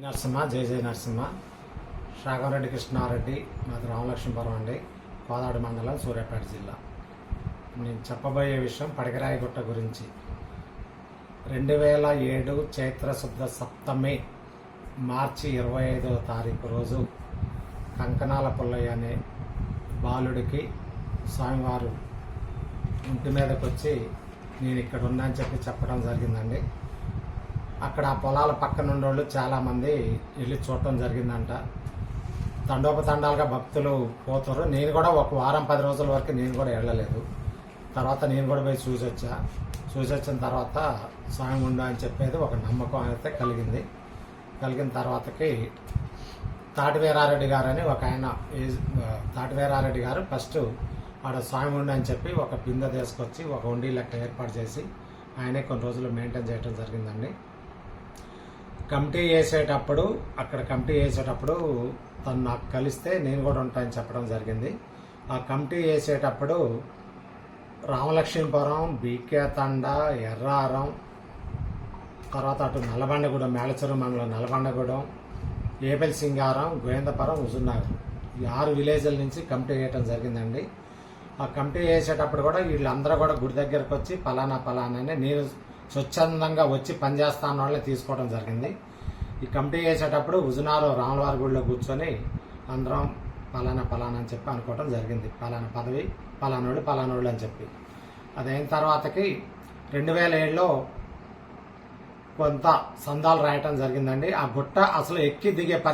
నరసింహ జై జయ నరసింహ. రాఘవరెడ్డి కృష్ణారెడ్డి మాది రామలక్ష్మీపురం అండి. కోదాడు మండలం సూర్యాపేట జిల్లా. నేను చెప్పబోయే విషయం పడికరాయగుట్ట గురించి. రెండు వేల ఏడు చైత్ర శుద్ధ సప్తమి మార్చి ఇరవై ఐదవ తారీఖు రోజు కంకణాల పుల్లయ్య అనే బాలుడికి స్వామివారు ఇంటి మీదకి వచ్చి నేను ఇక్కడ ఉన్నా అని చెప్పి చెప్పడం జరిగిందండి. అక్కడ ఆ పొలాల పక్కన ఉండేవాళ్ళు చాలామంది వెళ్ళి చూడటం జరిగిందంట. తండోపతండాలుగా భక్తులు పోతారు. నేను కూడా ఒక వారం పది రోజుల వరకు నేను కూడా వెళ్ళలేదు. తర్వాత నేను కూడా పోయి చూసి వచ్చా చూసి వచ్చిన తర్వాత స్వామి ఉండు అని చెప్పేది ఒక నమ్మకం అయితే కలిగింది. కలిగిన తర్వాతకి తాటివీరారెడ్డి గారు అని ఒక ఆయన తాటివీరారెడ్డి గారు ఫస్ట్ ఆడ స్వామి ఉండు అని చెప్పి ఒక బిందె తీసుకొచ్చి ఒక ఉండి లెక్క ఏర్పాటు చేసి ఆయనే కొన్ని రోజులు మెయింటైన్ చేయడం జరిగిందండి. కమిటీ వేసేటప్పుడు అక్కడ కమిటీ వేసేటప్పుడు తను నాకు కలిస్తే నేను కూడా ఉంటానని చెప్పడం జరిగింది. ఆ కమిటీ వేసేటప్పుడు రామలక్ష్మీపురం బీకే తండ ఎర్రారం తర్వాత అటు నల్లబండగూడెం మేళచెరు మండలం నల్లబండగూడెం ఏపల్ సింగారం గోవిందపురం హుజుర్నగర్ ఈ ఆరు విలేజ్ల నుంచి కమిటీ వేయటం జరిగిందండి. ఆ కమిటీ వేసేటప్పుడు కూడా వీళ్ళందరూ కూడా గుడి దగ్గరకు వచ్చి పలానా పలానా అని నేను స్వచ్ఛందంగా వచ్చి పనిచేస్తాను వాళ్ళని తీసుకోవడం జరిగింది. ఈ కమిటీ చేసేటప్పుడు హుజునాలో రాములవారి గుడిలో కూర్చొని అందరం పలానా పలానా అని చెప్పి అనుకోవడం జరిగింది. పలానా పదవి పలానోళ్ళు పలానోళ్ళు అని చెప్పి. అదైన తర్వాతకి రెండు వేల ఏడులో కొంత సందాలు రాయటం జరిగిందండి. ఆ గుట్ట అసలు ఎక్కి దిగే పరి